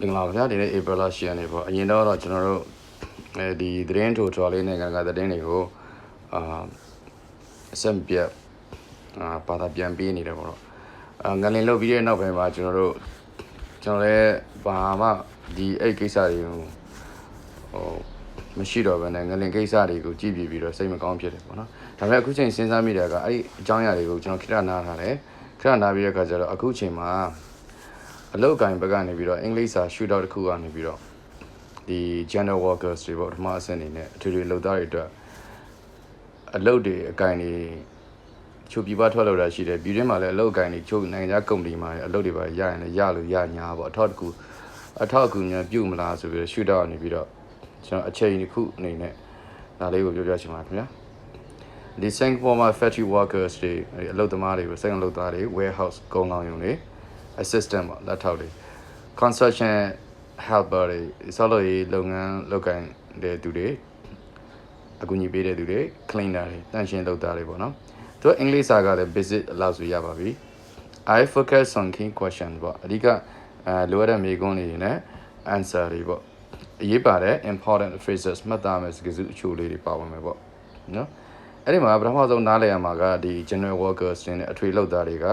မင်္ဂလာပါဗျာဒီနေ့ April လ10ရက်နေ့ပေါ့အရင်တော့ကျွန်တော်တို့အဲဒီသတင်းထိုထွာလေးနိုင်ငံကသတင်းတွေကိုအာအဆက်မပြတ်အာပါတာပြန်ပေးနေတယ်ပေါ့တော့အာငလင်လုတ်ပြီးတဲ့နောက်ပိုင်းမှာကျွန်တော်တို့ကျွန်တော်လည်းဘာမှဒီအဲ့ကိစ္စတွေကိုဟိုမရှိတော့ဘဲနဲ့ငလင်ကိစ္စတွေကိုကြည့်ပြီးပြီးတော့စိတ်မကောင်းဖြစ်တယ်ပေါ့နော်ဒါပေမဲ့အခုချိန်စဉ်းစားမိတာကအဲ့ဒီအကြောင်းအရာတွေကိုကျွန်တော်ခိတနာထားတယ်ခိတနာပြီးတဲ့အခါကျတော့အခုချိန်မှာ အလုတ်ကင်ဘက်ကနေပြီးတော့အင်္ဂလိပ်စာ shoot out တစ်ခုကနေပြီးတော့ဒီ general workers တွေပေါ့ပထမအဆင့်အနေနဲ့အထွေထွေလုပ်သားတွေအတွက်အလုတ်တွေအကင်တွေချုပ်ပြပထွက်လောက်တာရှိတယ်ပြည်တွင်းမှာလည်းအလုတ်အကင်တွေချုပ်နိုင်ငံခြားကုမ္ပဏီမှာအလုတ်တွေပါရရင်လည်းရလို့ရညာပေါ့အထောက်တစ်ခုအထောက်အကူများပြုမလားဆိုပြီးတော့ shoot out ကနေပြီးတော့ကျွန်တော်အချိန်တစ်ခုအနေနဲ့ဒါလေးကိုပြောပြချင်ပါတယ်ခင်ဗျာဒီ Singapore မှာ factory workers တွေအဲ့ဒီအလုပ်သမားတွေကိုစက်ရုံလုပ်သားတွေ warehouse ကုန်လောင်ရုံတွေ assistant ပေါ့လက်ထောက်တွေ construction helper တွေဆောက်လုပ်ရေးလုပ်ငန်းလုပ်ကိုင်တဲ့သူတွေအကူအညီပေးတဲ့သူတွေ cleaner တွေတန့်ရှင်းလုပ်သားတွေပေါ့နော်သူကအင်္ဂလိပ်စာကလည်း basic အလောက်ဆိုရပါပြီ I focus on key questions ပေါ့အဓိကအဲလိုအပ်တဲ့မေးခွန်းတွေနဲ့ answer တွေပေါ့အရေးပါတဲ့ important phrases မှတ်သားမယ်စကားစုအချို့လေးတွေပါဝင်မယ်ပေါ့နော်အဲ့ဒီမှာပထမဆုံးနားလည်ရမှာကဒီ general workers တွေနဲ့အထွေလုပ်သားတွေက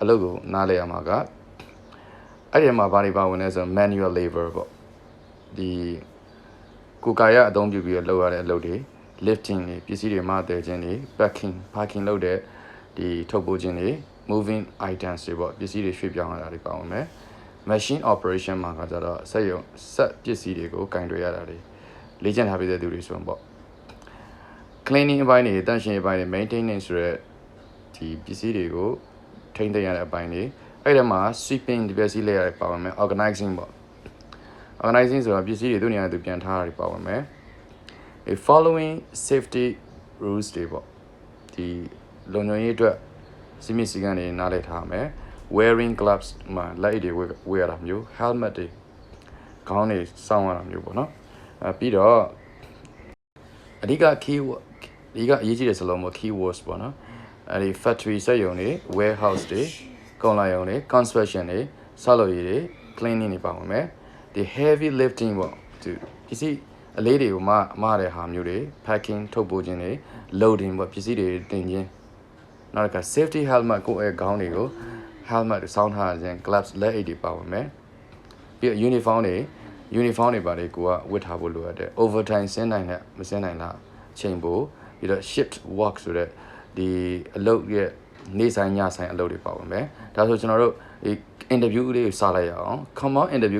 အလုပ်ကိုနားလည်ရမှာကအဲ့ဒီမှာဘာတွေပါဝင်လဲဆိုတော့ manual labor ပေါ့ဒီကိုယ်ကာယအသုံးပြုပြီးတော့လုပ်ရတဲ့အလုပ်တွေ lifting တွေပစ္စည်းတွေမတဲ့ခြင်းတွေ packing parking လုပ်တဲ့ဒီထုတ်ပိုးခြင်းတွေ moving items တွေပေါ့ပစ္စည်းတွေရွှေ့ပြောင်းရတာတွေပါဝင်မယ် machine operation မှာကကြတော့စက်ရုံစက်ပစ္စည်းတွေကိုကင်တွယ်ရတာတွေလေ့ကျင့်ထားပြီးတဲ့သူတွေဆိုရင်ပေါ့ cleaning အပိုင်းတွေတန့်ရှင်းရေးအပိုင်းတွေ maintenance ဆိုတဲ့ဒီပစ္စည်းတွေကို ထိန်းသိမ်းရတဲ့အပိုင်းတွေအဲ့ဒီမှာ sweeping ဒီပစ္စည်းလေးရပါဝင်မယ် organizing ပေါ့ organizing ဆိုတာပစ္စည်းတွေသူ့နေရာသူပြန်ထားတာတွေပါဝင်မယ် a following safety rules တွေပေါ့ဒီလုံခြုံရေးအတွက်စီမီစီကံတွေနားလည်ထားမယ် wearing gloves မှာလက်အိတ်တွေဝတ်ဝတ်ရတာမျိုး helmet တွေခေါင်းတွေစောင်းရတာမျိုးပေါ့နော်အဲပြီးတော့အဓိက key word အဓိကအရေးကြီးတဲ့စလုံးပေါ့ key words ပေါ့နော် အဲဒီ factory စက်ရုံတွေ warehouse တွေကုန်လာရုံတွေ construction တွေဆောက်လုပ်ရေးတွေ cleaning တွေပါဝင်မယ်ဒီ heavy lifting ပေါ့ဒီပစ္စည်းအလေးတွေကိုမမတဲ့ဟာမျိုးတွေ packing ထုတ်ပိုးခြင်းတွေ loading ပေါ့ပစ္စည်းတွေတင်ခြင်းနောက်တစ်ခါ safety helmet ကိုယ့်ရဲ့ခေါင်းတွေကို helmet တွေစောင်းထားခြင်း gloves လက်အိတ်တွေပါဝင်မယ်ပြီးတော့ uniform တွေ uniform တွေပါတယ်ကိုကဝတ်ထားဖို့လိုအပ်တယ် overtime ဆင်းနိုင်တဲ့မဆင်းနိုင်တာအချိန်ပိုပြီးတော့ shift work ဆိုတဲ့ ဒီအလုပ်ရဲ့နေ့ဆိုင်ညဆိုင်အလုပ်တွေပါဝင်မယ်ဒါဆိုကျွန်တော်တို့ဒီ interview လေးကိုစလိုက်ရအောင် common interview